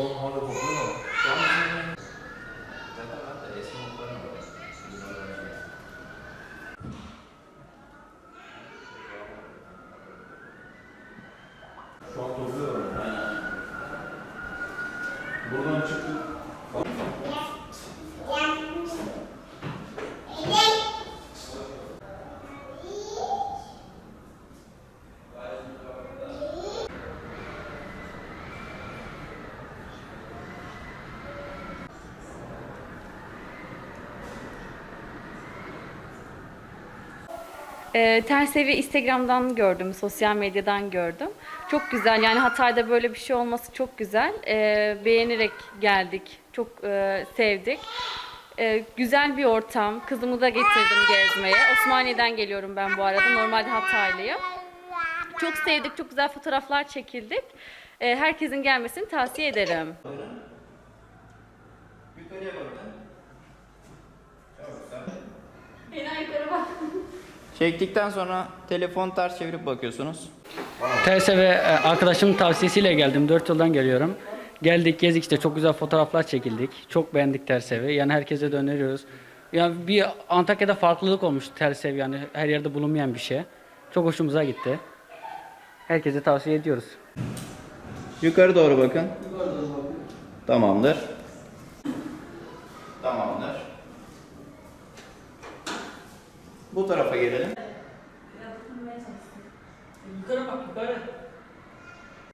Şu an hala kokuyor mu? Şu an bizim... Zaten ben de eski mutlarım var. Şu an topluyorum. Buradan çıktık. E, ters Instagram'dan gördüm, sosyal medyadan gördüm. Çok güzel yani Hatay'da böyle bir şey olması çok güzel. E, beğenerek geldik, çok e, sevdik. E, güzel bir ortam. Kızımı da getirdim gezmeye. Osmaniye'den geliyorum ben bu arada. Normalde Hataylıyım. Çok sevdik, çok güzel fotoğraflar çekildik. E, herkesin gelmesini tavsiye ederim. Yukarıya bakın. Çektikten sonra telefon ters çevirip bakıyorsunuz. Terse ve arkadaşımın tavsiyesiyle geldim. Dört yıldan geliyorum. Geldik, gezdik işte çok güzel fotoğraflar çekildik. Çok beğendik Tersevi. Yani herkese de öneriyoruz. Yani bir Antakya'da farklılık olmuş Tersev yani her yerde bulunmayan bir şey. Çok hoşumuza gitti. Herkese tavsiye ediyoruz. Yukarı doğru bakın. Tamamdır. Bu tarafa gelelim. Yukarı bak yukarı.